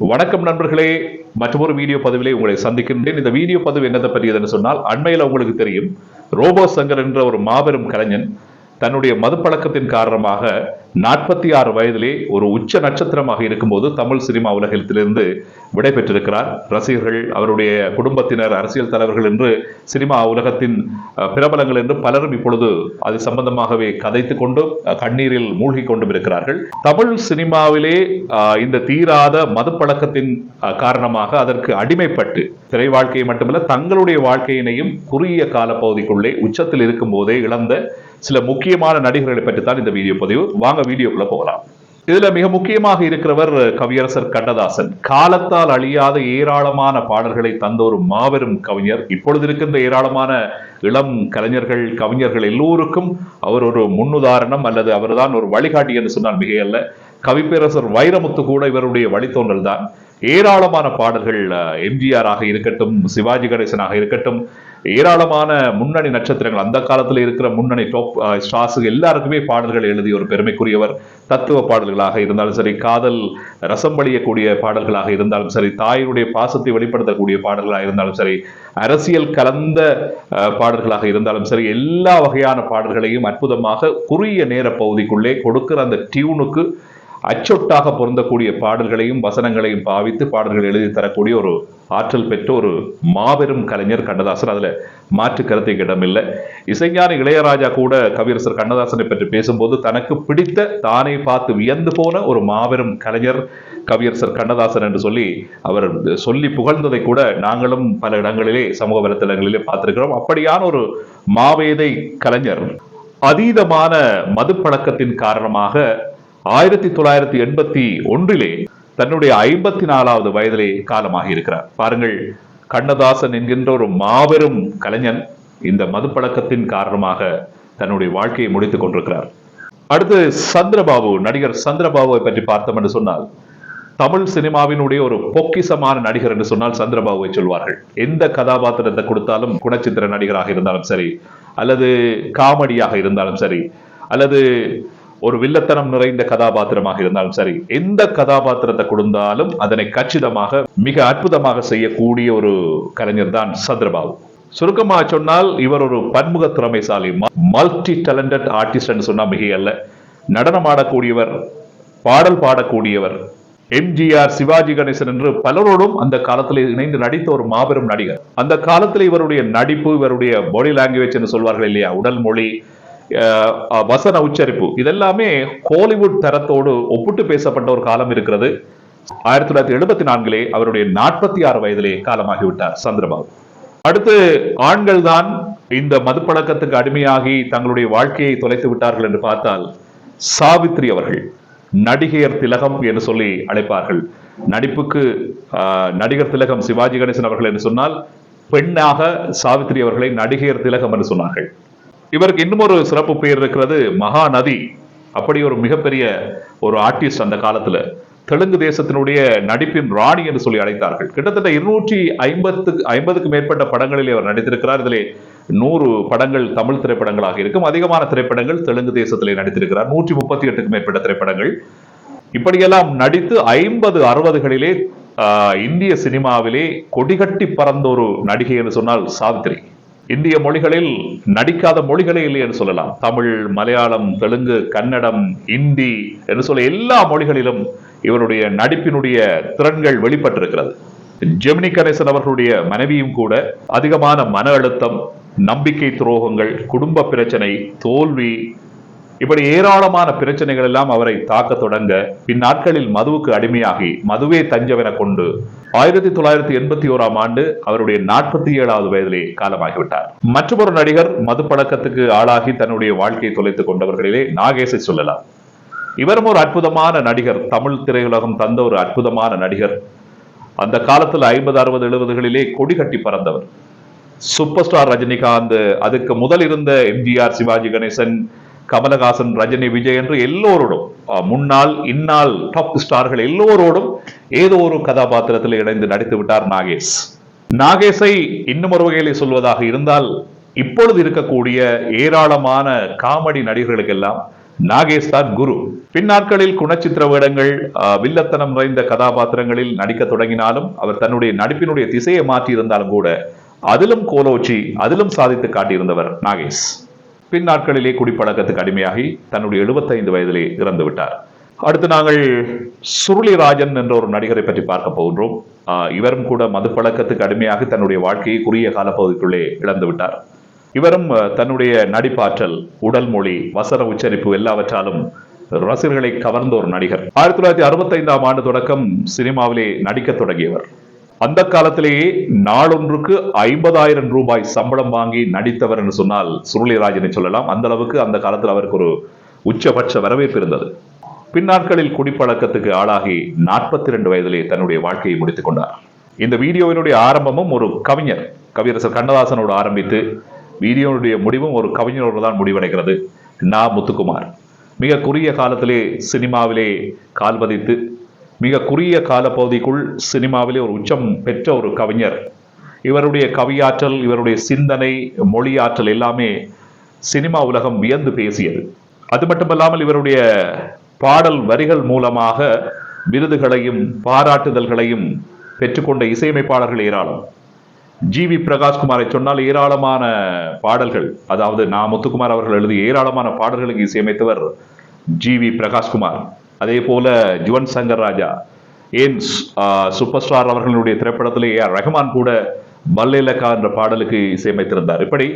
வணக்கம் நண்பர்களே. மற்றொரு வீடியோ பதிவிலே உங்களை சந்திக்கின்றேன். இந்த வீடியோ பதிவு என்னதை பற்றியதுன்னு சொன்னால் அண்மையில் உங்களுக்கு தெரியும் ரோபோ சங்கர் என்ற ஒரு மாபெரும் கலைஞன் தன்னுடைய மதுப்பழக்கத்தின் காரணமாக நாற்பத்தி ஆறு வயதிலே ஒரு உச்ச நட்சத்திரமாக இருக்கும்போது தமிழ் சினிமா உலகத்திலிருந்து விடைபெற்றிருக்கிறார். ரசிகர்கள் அவருடைய குடும்பத்தினர் அரசியல் தலைவர்கள் என்று சினிமா உலகத்தின் பிரபலங்கள் என்று பலரும் இப்பொழுது அது சம்பந்தமாகவே கதைத்துக் கொண்டும் கண்ணீரில் மூழ்கி கொண்டும் இருக்கிறார்கள். தமிழ் சினிமாவிலே இந்த தீராத மதுப்பழக்கத்தின் காரணமாக அதற்கு அடிமைப்பட்டு திரை வாழ்க்கையை மட்டுமல்ல தங்களுடைய வாழ்க்கையினையும் குறுகிய காலப்பகுதிக்குள்ளே உச்சத்தில் இருக்கும் போதே இழந்த சில முக்கியமான நடிகர்களை பற்றி தான் இந்த வீடியோ பதிவு. வாங்க வீடியோக்குள்ள போகலாம். இதுல மிக முக்கியமாக இருக்கிறவர் கவியரசர் கண்ணதாசன். காலத்தால் அழியாத ஏராளமான பாடல்களை தந்த ஒரு மாபெரும் கவிஞர். இப்பொழுது இருக்கின்ற ஏராளமான இளம் கலைஞர்கள் கவிஞர்கள் எல்லோருக்கும் அவர் ஒரு முன்னுதாரணம் அல்லது அவர்தான் ஒரு வழிகாட்டி என்று சொன்னால் மிகையல்ல. கவிப்பேரசர் வைரமுத்து கூட இவருடைய வழித்தோன்றல் தான் ஏராளமான பாடல்கள் எம்ஜிஆராக இருக்கட்டும் சிவாஜி கணேசனாக இருக்கட்டும் ஏராளமான முன்னணி நட்சத்திரங்கள் அந்த காலத்தில் இருக்கிற முன்னணி டாப் ஸ்டார்ஸ் எல்லாருக்குமே பாடல்கள் எழுதிய ஒரு பெருமைக்குரியவர் தத்துவ பாடல்களாக இருந்தாலும் சரி காதல் ரசம் வழியக்கூடிய பாடல்களாக இருந்தாலும் சரி தாயினுடைய பாசத்தை வெளிப்படுத்தக்கூடிய பாடல்களாக இருந்தாலும் சரி அரசியல் கலந்த பாடல்களாக இருந்தாலும் சரி எல்லா வகையான பாடல்களையும் அற்புதமாக குறுகிய நேர பகுதிக்குள்ளே கொடுக்கிற அந்த டியூனுக்கு அச்சொட்டாக பொருந்தக்கூடிய பாடல்களையும் வசனங்களையும் பாவித்து பாடல்கள் எழுதி தரக்கூடிய ஒரு ஆற்றல் பெற்ற ஒரு மாபெரும் கலைஞர் கண்ணதாசன். அதுல மாற்று கருத்துக்கு இடமில்லை. இசைஞானி இளையராஜா கூட கவியரசர் கண்ணதாசனை பற்றி பேசும்போது தனக்கு பிடித்த தானே பார்த்து வியந்து போன ஒரு மாபெரும் கலைஞர் கவியரசர் கண்ணதாசன் என்று சொல்லி அவர் சொல்லி புகழ்ந்ததை கூட நாங்களும் பல இடங்களிலே சமூக வலைத்தளங்களிலே பார்த்திருக்கிறோம். அப்படியான ஒரு மாவேதை கலைஞர். அதீதமான மதுப்பழக்கத்தின் காரணமாக ஆயிரத்தி தொள்ளாயிரத்தி எண்பத்தி ஒன்றிலே தன்னுடைய ஐம்பத்தி நாலாவது வயதிலே காலமாகி இருக்கிறார். பாருங்கள் கண்ணதாசன் என்கின்ற ஒரு மாபெரும் கலைஞன் இந்த மதுப்பழக்கத்தின் காரணமாக தன்னுடைய வாழ்க்கையை முடித்துக் கொண்டிருக்கிறார். அடுத்து சந்திரபாபு நடிகர் சந்திரபாபுவை பற்றி பார்த்தோம் என்று சொன்னால் தமிழ் சினிமாவினுடைய ஒரு பொக்கிசமான நடிகர் என்று சொன்னால் சந்திரபாபுவை சொல்வார்கள். எந்த கதாபாத்திரத்தை கொடுத்தாலும் குணச்சித்திர நடிகராக இருந்தாலும் சரி அல்லது காமெடியாக இருந்தாலும் சரி அல்லது ஒரு வில்லத்தனம் நிறைந்த கதாபாத்திரமாக இருந்தாலும் சரி எந்த கதாபாத்திரத்தை கொடுத்தாலும் அதனை கச்சிதமாக மிக அற்புதமாக செய்யக்கூடிய ஒரு கலைஞர் தான் சந்திரபாபு. சுருக்கமாக சொன்னால் இவர் ஒரு பன்முக திறமைசாலி மல்டி டேலண்டட் ஆர்டிஸ்ட் சொன்னா மிக அல்ல நடனம் ஆடக்கூடியவர் பாடல் பாடக்கூடியவர் எம்ஜிஆர் சிவாஜி கணேசன் என்று பலரோடும் அந்த காலத்தில் இணைந்து நடித்த ஒரு மாபெரும் நடிகர். அந்த காலத்தில் இவருடைய நடிப்பு இவருடைய பாடி லாங்குவேஜ் என்று சொல்வார்கள் இல்லையா உடல் மொழி வசன உச்சரிப்பு. இதெல்லாமே ஹாலிவுட் தரத்தோடு ஒப்பிட்டு பேசப்பட்ட ஒரு காலம் இருக்கிறது. ஆயிரத்தி தொள்ளாயிரத்தி எழுபத்தி நான்கிலே அவருடைய நாற்பத்தி ஆறு வயதிலே காலமாகிவிட்டார் சந்திரபாபு. அடுத்து ஆண்கள் தான் இந்த மதுப்பழக்கத்துக்கு அடிமையாகி தங்களுடைய வாழ்க்கையை தொலைத்து விட்டார்கள் என்று பார்த்தால் சாவித்ரி அவர்கள் நடிகையர் திலகம் என்று சொல்லி அழைப்பார்கள். நடிப்புக்கு ஆஹ், நடிகர் திலகம் சிவாஜி கணேசன் அவர்கள் என்று சொன்னால் பெண்ணாக சாவித்ரி அவர்களை நடிகையர் திலகம் என்று சொன்னார்கள். இவருக்கு இன்னும் ஒரு சிறப்பு பெயர் இருக்கிறது மகாநதி. அப்படி ஒரு மிகப்பெரிய ஒரு ஆர்டிஸ்ட் அந்த காலத்துல. தெலுங்கு தேசத்தினுடைய நடிப்பின் ராணி என்று சொல்லி அழைத்தார்கள். கிட்டத்தட்ட இருநூற்றி ஐம்பத்து ஐம்பதுக்கு மேற்பட்ட படங்களில் அவர் நடித்திருக்கிறார். இதிலே நூறு படங்கள் தமிழ் திரைப்படங்களாக இருக்கும். அதிகமான திரைப்படங்கள் தெலுங்கு தேசத்திலே நடித்திருக்கிறார். நூற்றி முப்பத்தி எட்டுக்கு மேற்பட்ட திரைப்படங்கள். இப்படியெல்லாம் நடித்து ஐம்பது அறுபதுகளிலே இந்திய சினிமாவிலே கொடிகட்டி பறந்த ஒரு நடிகை என்று சொன்னால் சாவித்திரி. இந்திய மொழிகளில் நடிக்காத மொழிகளே இல்லை என்று சொல்லலாம். தமிழ் மலையாளம் தெலுங்கு கன்னடம் இந்தி என்று சொல்ல எல்லா மொழிகளிலும் இவருடைய நடிப்பினுடைய திறன்கள் வெளிப்பட்டிருக்கிறது. ஜெமினி கணேசன் அவர்களுடைய மனைவியும் கூட அதிகமான மன அழுத்தம் நம்பிக்கை துரோகங்கள் குடும்ப பிரச்சனை தோல்வி இப்படி ஏராளமான பிரச்சனைகள் எல்லாம் அவரை தாக்க தொடங்க இந்நாட்களில் மதுவுக்கு அடிமையாகி மதுவே தஞ்சவென கொண்டு ஆயிரத்தி தொள்ளாயிரத்தி எண்பத்தி ஓராம் ஆண்டு அவருடைய நாற்பத்தி ஏழாவது வயதிலே காலமாகிவிட்டார். மற்றொரு நடிகர் மது பழக்கத்துக்கு ஆளாகி தன்னுடைய வாழ்க்கையை தொலைத்துக் கொண்டவர்களிலே நாகேஷை சொல்லலாம். இவரும் ஒரு அற்புதமான நடிகர். தமிழ் திரையுலகம் தந்த ஒரு அற்புதமான நடிகர். அந்த காலத்தில் ஐம்பது அறுபது எழுபதுகளிலே கொடி கட்டி பறந்தவர். சூப்பர் ஸ்டார் ரஜினிகாந்த் அதுக்கு முதல் இருந்த எம்ஜிஆர் சிவாஜி கணேசன் கமலஹாசன் ரஜினி விஜய் என்று எல்லோரோடும் முன்னாள் இந்நாள் டாப் ஸ்டார்கள் எல்லோரோடும் ஏதோ ஒரு கதாபாத்திரத்தில் இணைந்து நடித்து விட்டார் நாகேஷ். நாகேஷை இன்னும் ஒரு வகையிலே சொல்வதாக இருந்தால் இப்பொழுது இருக்கக்கூடிய ஏராளமான காமெடி நடிகர்களுக்கெல்லாம் நாகேஷ் தான் குரு. பின்னாட்களில் குணச்சித்திர வேடங்கள் வில்லத்தனம் நிறைந்த கதாபாத்திரங்களில் நடிக்க தொடங்கினாலும் அவர் தன்னுடைய நடிப்பினுடைய திசையை மாற்றியிருந்தாலும் கூட அதிலும் கோலோச்சி அதிலும் சாதித்து காட்டியிருந்தவர் நாகேஷ். பின்னாட்களிலே குடிப்பழக்கத்துக்கு அடிமையாகி தன்னுடைய 75 வயதிலே இறந்து விட்டார். அடுத்து நாங்கள் சுருளிராஜன் என்ற ஒரு நடிகரை பற்றி பார்க்க போகின்றோம். இவரும் கூட மதுப்பழக்கத்துக்கு அடிமையாக தன்னுடைய வாழ்க்கையை குறுகிய காலப்பகுதிக்குள்ளே இழந்து விட்டார். இவரும் தன்னுடைய நடிப்பாற்றல் உடல் மொழி வசன உச்சரிப்பு எல்லாவற்றாலும் ரசிகர்களை கவர்ந்த ஒரு நடிகர். ஆயிரத்தி தொள்ளாயிரத்தி அறுபத்தைந்தாம் ஆண்டு தொடக்கம் சினிமாவிலே நடிக்கத் தொடங்கியவர். அந்த காலத்திலேயே நாளொன்றுக்கு ஐம்பதாயிரம் ரூபாய் சம்பளம் வாங்கி நடித்தவர் என்று சொன்னால் சுருளிராஜனை சொல்லலாம். அந்த அளவுக்கு அந்த காலத்தில் அவருக்கு ஒரு உச்சபட்ச வரவேற்பு இருந்தது. பின்னாட்களில் குடிப்பழக்கத்துக்கு ஆளாகி நாற்பத்தி ரெண்டு வயதிலே தன்னுடைய வாழ்க்கையை முடித்துக் கொண்டார். இந்த வீடியோவினுடைய ஆரம்பமும் ஒரு கவிஞர் கவியரசர் கண்ணதாசனோடு ஆரம்பித்து வீடியோனுடைய முடிவும் ஒரு கவிஞரோடு தான் முடிவடைகிறது. நா. முத்துக்குமார். மிக குறுகிய காலத்திலே சினிமாவிலே கால்பதித்து மிக குறுகிய காலப்பகுதிக்குள் சினிமாவிலே ஒரு உச்சம் பெற்ற ஒரு கவிஞர். இவருடைய கவியாற்றல் இவருடைய சிந்தனை மொழி ஆற்றல் எல்லாமே சினிமா உலகம் வியந்து பேசியது. அது மட்டுமல்லாமல் இவருடைய பாடல் வரிகள் மூலமாக விருதுகளையும் பாராட்டுதல்களையும் பெற்றுக்கொண்ட இசையமைப்பாளர்கள் ஏராளம். ஜி. வி. பிரகாஷ்குமாரை சொன்னால் ஏராளமான பாடல்கள் அதாவது நா. முத்துக்குமார் அவர்கள் எழுதிய ஏராளமான பாடல்களுக்கு இசையமைத்தவர் ஜி. வி. பிரகாஷ்குமார். அதே போல ஜுவன் சங்கர் ராஜா ஏன் சூப்பர் ஸ்டார் அவர்களுடைய திரைப்படத்திலே ஏ ஆர் ரஹ்மான் கூட மல்லேலக்கா என்ற பாடலுக்கு இசையமைத்திருந்தார். இப்படி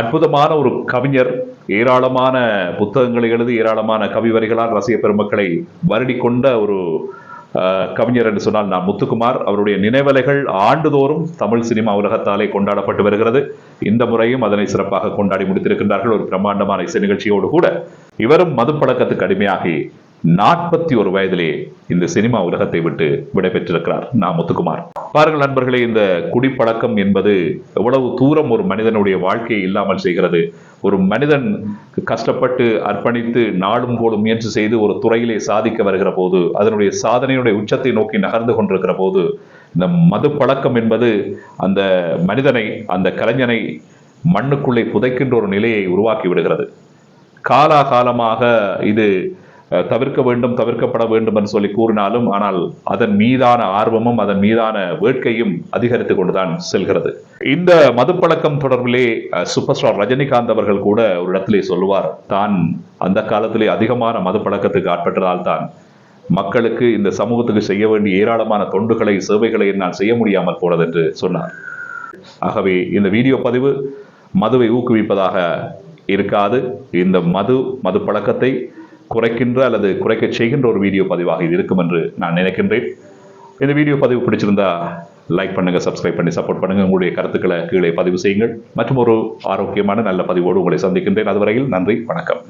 அற்புதமான ஒரு கவிஞர் ஏராளமான புத்தகங்களை எழுதி ஏராளமான கவிவரிகளால் ரசிக பெருமக்களை வருடி கொண்ட ஒரு கவிஞர் என்று சொன்னால் நான் முத்துக்குமார். அவருடைய நினைவலைகள் ஆண்டுதோறும் தமிழ் சினிமா உலகத்தாலே கொண்டாடப்பட்டு வருகிறது. இந்த முறையும் அதனை சிறப்பாக கொண்டாடி முடித்திருக்கின்றார்கள். ஒரு பிரம்மாண்டமான இசை நிகழ்ச்சியோடு கூட இவரும் மதுப்பழக்கத்துக்கு அடிமையாகி நாற்பத்தி ஒரு வயதிலே இந்த சினிமா உலகத்தை விட்டு விடைபெற்றிருக்கிறார் நான் முத்துக்குமார். பாருங்கள் நண்பர்களே இந்த குடிப்பழக்கம் என்பது எவ்வளவு தூரம் ஒரு மனிதனுடைய வாழ்க்கையை இல்லாமல் செய்கிறது. ஒரு மனிதன் கஷ்டப்பட்டு அர்ப்பணித்து நாடும் கோடும் முயற்சி செய்து ஒரு துறையிலே சாதிக்க வருகிற போது அதனுடைய சாதனையுடைய உச்சத்தை நோக்கி நகர்ந்து கொண்டிருக்கிற போது இந்த மது பழக்கம் என்பது அந்த மனிதனை அந்த கலைஞனை மண்ணுக்குள்ளே புதைக்கின்ற ஒரு நிலையை உருவாக்கி விடுகிறது. காலாகாலமாக இது தவிர்க்க வேண்டும் தவிர்க்கப்பட வேண்டும் என்று சொல்லி கூறினாலும் ஆனால் அதன் மீதான ஆர்வமும் அதன் மீதான வேட்கையும் அதிகரித்து கொண்டுதான் செல்கிறது. இந்த மதுப்பழக்கம் தொடர்பிலே சூப்பர் ஸ்டார் ரஜினிகாந்த் அவர்கள் கூட ஒரு இடத்திலே சொல்லுவார் தான் அந்த காலத்திலே அதிகமான மதுப்பழக்கத்துக்கு ஆட்பட்டதால் தான் மக்களுக்கு இந்த சமூகத்துக்கு செய்ய வேண்டிய ஏராளமான தொண்டுகளை சேவைகளை என்னால் செய்ய முடியாமல் போனது என்று சொன்னார். ஆகவே இந்த வீடியோ பதிவு மதுவை ஊக்குவிப்பதாக இருக்காது. இந்த மது மது பழக்கத்தை குறைக்கின்ற அல்லது குறைக்க செய்கின்ற ஒரு வீடியோ பதிவாக இது இருக்கும் என்று நான் நினைக்கின்றேன். இந்த வீடியோ பதிவு பிடிச்சிருந்தா லைக் பண்ணுங்கள் சப்ஸ்கிரைப் பண்ணி சப்போர்ட் பண்ணுங்கள் உங்களுடைய கருத்துக்களை கீழே பதிவு செய்யுங்கள். மற்றும் ஒரு ஆரோக்கியமான நல்ல பதிவோடு உங்களை சந்திக்கின்றேன். அதுவரையில் நன்றி வணக்கம்.